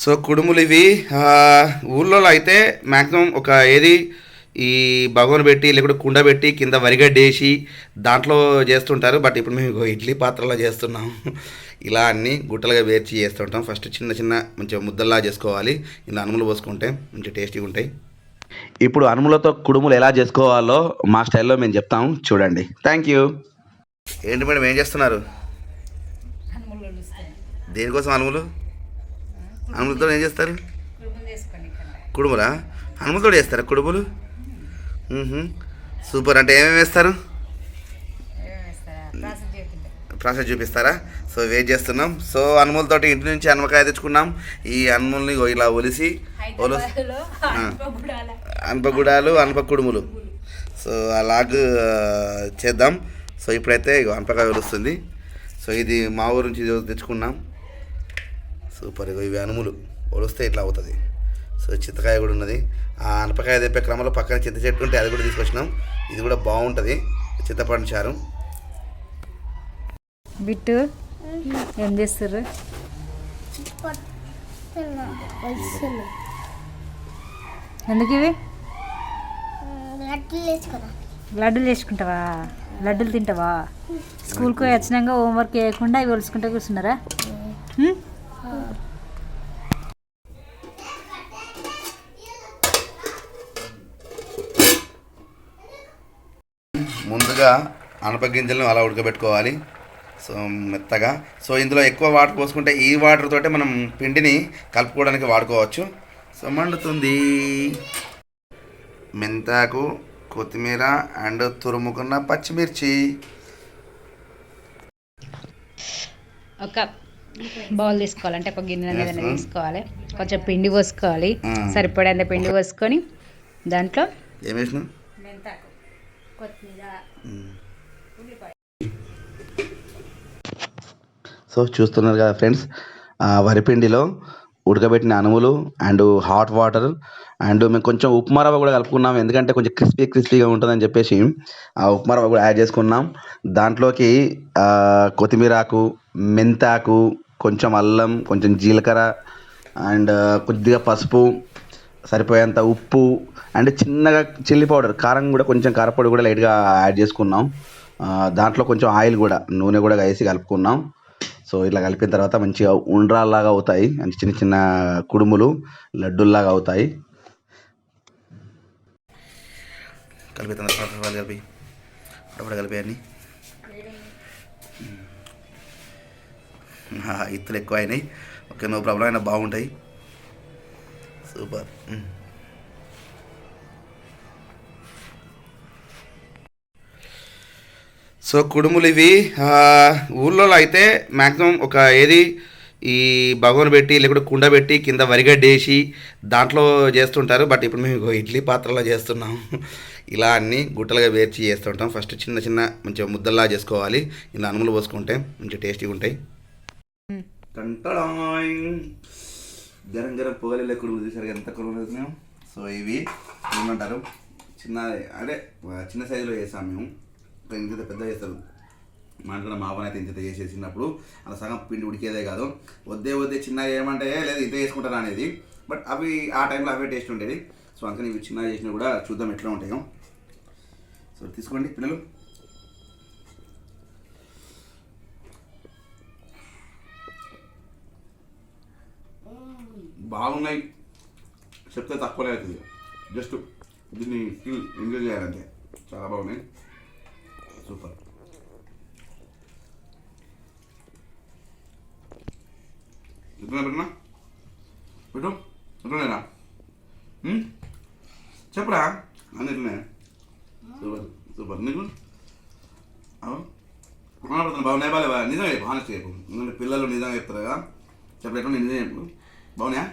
So కుడుములు ఇవి ఆ, ఊళ్ళో అయితే మ్యాక్సిమం ఒక ఏది ఈ భగవన్ పెట్టి లేకుంటే కుండ పెట్టి కింద వరిగడ్డ వేసి దాంట్లో చేస్తుంటారు. బట్ ఇప్పుడు మేము ఇడ్లీ పాత్రలో చేస్తున్నాం. ఇలా అన్ని గుట్టలుగా వేర్చి చేస్తుంటాం. ఫస్ట్ చిన్న చిన్న మంచిగా ముద్దల్లా చేసుకోవాలి. ఇలా అనుములు పోసుకుంటే మంచి టేస్టీగా ఉంటాయి. ఇప్పుడు అనుములతో కుడుములు ఎలా చేసుకోవాలో మా స్టైల్లో మేము చెప్తాం. చూడండి. థ్యాంక్ యూ ఏంటి మేడం ఏం చేస్తున్నారు? దేనికోసం అనుములు? అనుములతో ఏం చేస్తారు? కుడుములు హనుమతోడు వేస్తారా కుడుములు. సూపర్. అంటే ఏమేమి వేస్తారు? ప్రాసెస్ చూపిస్తారా? సో వెయిట్ చేస్తున్నాం. సో అనుములతోటి ఇంటి నుంచి అనపకాయ తెచ్చుకున్నాం. ఈ అనుముల్ని ఇలా ఒలిసి అనుపగుడాల అనపగుడాలు అనప కుడుములు సో అలాగ చేద్దాం. సో ఇప్పుడైతే ఇగో అనపకాయ ఒలుస్తుంది. సో ఇది మా ఊరు నుంచి తెచ్చుకున్నాం. సూపర్ ఇగో ఇవి అనుములు. ఒలిస్తే ఇట్లా అవుతుంది. సో చింతకాయ కూడా ఉన్నది. ఆ అనపకాయ తెప్పే క్రమంలో పక్కన చింత చెట్టు ఉంటే అది కూడా తీసుకొచ్చినాం. ఇది కూడా బాగుంటుంది. చింతపండు చారు. బిట్టు ఏం చేస్తారు ఎందుకు ఇవి? లడ్డూలు వేసుకుంటావా? లడ్డూలు తింటావా? స్కూల్కి పోయి వచ్చినాక హోంవర్క్ చేయకుండా ఇవి ఒలుసుకుంటూ కూర్చున్నారా? ముందుగా అనప గింజలను అలా ఉడకబెట్టుకోవాలి. సో మెత్తగా. సో ఇందులో ఎక్కువ వాటర్ పోసుకుంటే ఈ వాటర్ తోటే మనం పిండిని కలుపుకోవడానికి వాడుకోవచ్చు. సో మండుతుంది. మెంతాకు కొత్తిమీర అండ్ తురుముకున్న పచ్చిమిర్చి. ఒక బౌల్ తీసుకోవాలి. అంటే ఒక గిన్నె. తీసుకోవాలి. కొంచెం పిండి పోసుకోవాలి. మ్మ్. సరిపడేంత పిండి పోసుకొని దాంట్లో ఏం సో చూస్తున్నారు కదా ఫ్రెండ్స్ వరిపిండిలో ఉడకబెట్టిన అనుములు అండ్ హాట్ వాటర్ అండ్ మేము కొంచెం ఉప్మా రవ్వ కూడా కలుపుకున్నాం. ఎందుకంటే కొంచెం క్రిస్పీ క్రిస్పీగా ఉంటుందని చెప్పేసి ఆ ఉప్మా రవ్వ కూడా యాడ్ చేసుకున్నాం. దాంట్లోకి కొత్తిమీరాకు కొత్తిమీర ఆకు మెంతాకు కొంచెం అల్లం కొంచెం జీలకర్ర అండ్ కొద్దిగా పసుపు సరిపోయేంత ఉప్పు అండ్ చిన్నగా చిల్లీ పౌడర్ కారం కూడా కొంచెం కారపొడి కూడా లైట్గా యాడ్ చేసుకున్నాం. దాంట్లో కొంచెం ఆయిల్ కూడా నూనె కూడా వేసి కలుపుకున్నాం. సో ఇట్లా కలిపిన తర్వాత మంచిగా ఉండ్రాల్లాగా అవుతాయి. అంటే చిన్న చిన్న కుడుములు లడ్డూల్లాగా అవుతాయి. కలిపి అప్పుడు కలిపి అన్ని. ఇత్తులు ఎక్కువ అయినాయి. Okay no problem. అయినా బాగుంటాయి. సూపర్. సో కుడుములు ఇవి ఊళ్ళో అయితే మ్యాక్సిమం ఒక ఏది ఈ భగవన్ పెట్టి లేకుంటే కుండ పెట్టి కింద వరిగడ్డ వేసి దాంట్లో చేస్తుంటారు. బట్ ఇప్పుడు మేము ఇడ్లీ పాత్రలో చేస్తున్నాం. ఇలా అన్ని గుట్టలుగా వేర్చి చేస్తుంటాం. ఫస్ట్ చిన్న చిన్న మంచిగా ముద్దల్లా చేసుకోవాలి. ఇలా అనుములు పోసుకుంటే మంచి టేస్టీగా ఉంటాయి. గరం గరం పొగలు కుడుములు చూసారు ఎంత కుడుములు వేసినాం సో ఇవి ఏమంటారు? చిన్న అదే చిన్న సైజులో చేసాం మేము. ఇంత పెద్ద చేస్తారు. మా ఇంట్లో మా పని అయితే ఇంత చేసేసినప్పుడు అలా సగం పిండి ఉడికేదే కాదు. వద్దే వద్దే చిన్న ఏమంటే లేదు ఇంత చేసుకుంటారా? అనేది. బట్ అవి ఆ టైంలో అవే టేస్ట్ ఉండేది. సో అందుకని ఇవి చిన్న చేసినా కూడా చూద్దాం ఎట్లా ఉంటాయో. సో తీసుకోండి పిల్లలు. బాగున్నాయి. చెప్తే తక్కువనే అవుతుంది. జస్ట్ దీన్ని ఫీల్ ఎంజాయ్ చేయాలంటే. చాలా బాగున్నాయి. సూపర్. ఎట్లా పెట్టినా పెట్టు. ఎట్లున్నాయిరా ఉమ్? సూపర్. సూపర్. నీకు? అవును బాగున్నాయి? బాగా నిజమే చెప్పు. హానెస్ట్ చెప్పు. ఎందుకంటే పిల్లలు నిజంగా చెప్తారు కదా. చెప్పలేకుండా నిజం చెప్పు. బాగున్నాయా?